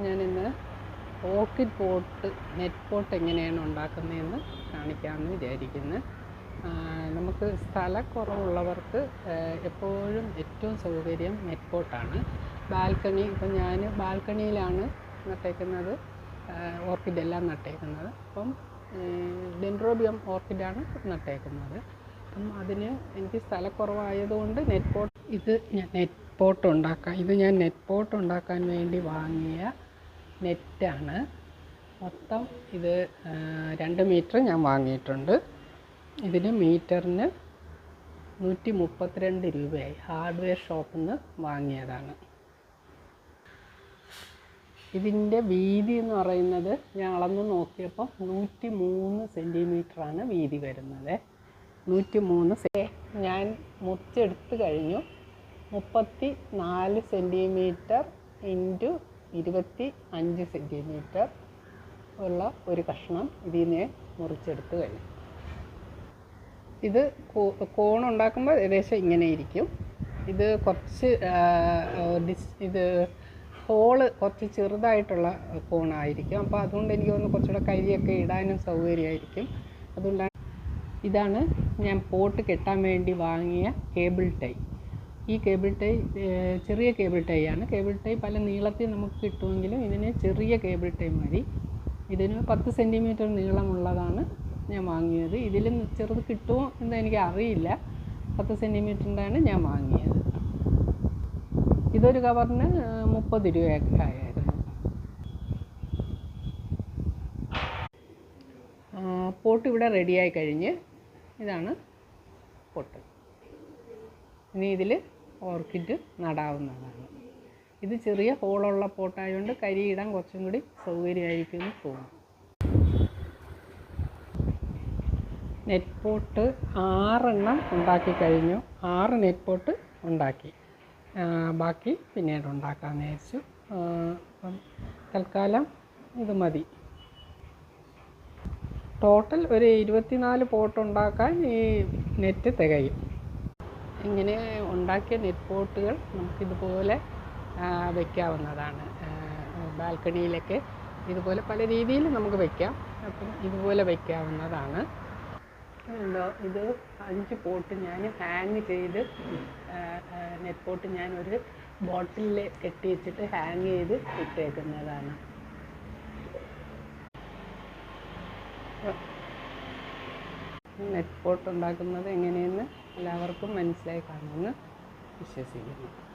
ഞാനിന്ന് orchid pot net pot എങ്ങനെയാണ് ഉണ്ടാക്കുന്നതെന്ന് കാണിക്കാമെന്ന് വിചാരിക്കുന്നു. നമുക്ക് സ്ഥലക്കുറവുള്ളവർക്ക് എപ്പോഴും ഏറ്റവും സൗകര്യം നെറ്റ് പോട്ടാണ്. ബാൽക്കണി ഇപ്പം ഞാൻ ബാൽക്കണിയിലാണ് നട്ടേക്കുന്നത്. ഓർക്കിഡ് എല്ലാം നട്ടേക്കുന്നത്. അപ്പം ഡെൻഡ്രോബിയം ഓർക്കിഡാണ് നട്ടേക്കുന്നത്. അപ്പം അതിന് എനിക്ക് സ്ഥലക്കുറവായതുകൊണ്ട് നെറ്റ് പോട്ട് ഇത് ഞാൻ നെറ്റ് പോട്ട് ഉണ്ടാക്കാൻ ഇത് ഞാൻ നെറ്റ് പോട്ട് ഉണ്ടാക്കാൻ വേണ്ടി വാങ്ങിയ നെറ്റാണ്. മൊത്തം ഇത് രണ്ട് മീറ്റർ ഞാൻ വാങ്ങിയിട്ടുണ്ട്. ഇതിന് മീറ്ററിന് നൂറ്റി മുപ്പത്തിരണ്ട് രൂപയായി. ഹാർഡ്വെയർ ഷോപ്പിൽ നിന്ന് വാങ്ങിയതാണ്. ഇതിന്റെ വീതി എന്ന് പറയുന്നത് ഞാൻ അളന്ന് നോക്കിയപ്പോൾ നൂറ്റി മൂന്ന് സെന്റിമീറ്ററാണ് വീതി വരുന്നത്. നൂറ്റി മൂന്ന് ഞാൻ മുറിച്ചെടുത്ത് കഴിഞ്ഞു. മുപ്പത്തി നാല് സെന്റിമീറ്റർ ഇന്റു ഇരുപത്തി അഞ്ച് സെന്റിമീറ്റർ ഉള്ള ഒരു കഷ്ണം ഇതിൽ നിന്ന് മുറിച്ചെടുത്ത് കഴിഞ്ഞു. ഇത് കോൺ ഉണ്ടാക്കുമ്പോൾ ഏകദേശം ഇങ്ങനെ ഇരിക്കും. ഇത് കുറച്ച് ഡിസ് ഇത് ഹോൾ കുറച്ച് ചെറുതായിട്ടുള്ള കോണായിരിക്കും. അപ്പോൾ അതുകൊണ്ട് എനിക്ക് തോന്നുന്നു കുറച്ചുകൂടെ കരിയൊക്കെ ഇടാനും സൗകര്യമായിരിക്കും. അതുകൊണ്ടാണ് ഇതാണ് ഞാൻ പോട്ട് കെട്ടാൻ വേണ്ടി വാങ്ങിയ കേബിൾ ടൈ ഈ കേബിൾ ടൈ ചെറിയ കേബിൾ ടൈ ആണ്. കേബിൾ ടൈ പല നീളത്തിൽ നമുക്ക് കിട്ടുമെങ്കിലും ഇതിന് ചെറിയ കേബിൾ ടൈ മതി. ഇതിന് പത്ത് സെന്റിമീറ്റർ നീളമുള്ളതാണ് ഞാൻ വാങ്ങിയത്. ഇതിലും ചെറുത് കിട്ടുമോ എന്ന് എനിക്ക് അറിയില്ല. പത്ത് സെന്റിമീറ്ററിന്റെയാണ് ഞാൻ വാങ്ങിയത്. ഇതൊരു കവറിന് മുപ്പത് രൂപയൊക്കെ ആയിരുന്നു ആ, പോട്ട് ഇവിടെ റെഡിയായി കഴിഞ്ഞ് ഇതാണ് പോട്ട്. ഇനി ഇതിൽ ഓർക്കിഡ് നടാവുന്നതാണ്. ഇത് ചെറിയ ഹോളുള്ള പോട്ടായതുകൊണ്ട് കരിയിടാൻ കുറച്ചും കൂടി സൗകര്യമായിരിക്കും എന്ന് തോന്നുന്നു. നെറ്റ് പോട്ട് ആറെണ്ണം ഉണ്ടാക്കി കഴിഞ്ഞു. ആറ് നെറ്റ് പോട്ട് ഉണ്ടാക്കി ബാക്കി പിന്നീട് ഉണ്ടാക്കാമെന്ന് വിചാരിച്ചു. അപ്പം തൽക്കാലം ഇത് മതി. ടോട്ടൽ ഒരു ഇരുപത്തിനാല് പോട്ട് ഉണ്ടാക്കാൻ ഈ നെറ്റ് തികയും. ഇങ്ങനെ ഉണ്ടാക്കിയ നെറ്റ് പോട്ടുകൾ നമുക്കിതുപോലെ വയ്ക്കാവുന്നതാണ് ബാൽക്കണിയിലൊക്കെ ഇതുപോലെ പല രീതിയിൽ നമുക്ക് വെക്കാം. അപ്പം ഇതുപോലെ വെക്കാവുന്നതാണ്. ഉണ്ടോ ഇത് അഞ്ച് പോട്ട് ഞാൻ ഹാങ് ചെയ്ത് നെറ്റ് പോട്ട് ഞാൻ ഒരു ബോട്ടിലിൽ കെട്ടി വെച്ചിട്ട് ഹാങ് ചെയ്ത് ഇട്ടേക്കുന്നതാണ്. നെറ്റ് പോട്ട് ഉണ്ടാക്കുന്നത് എങ്ങനെയെന്ന് എല്ലാവർക്കും മനസ്സിലായി കാണുമെന്ന് വിശ്വസിക്കുന്നു.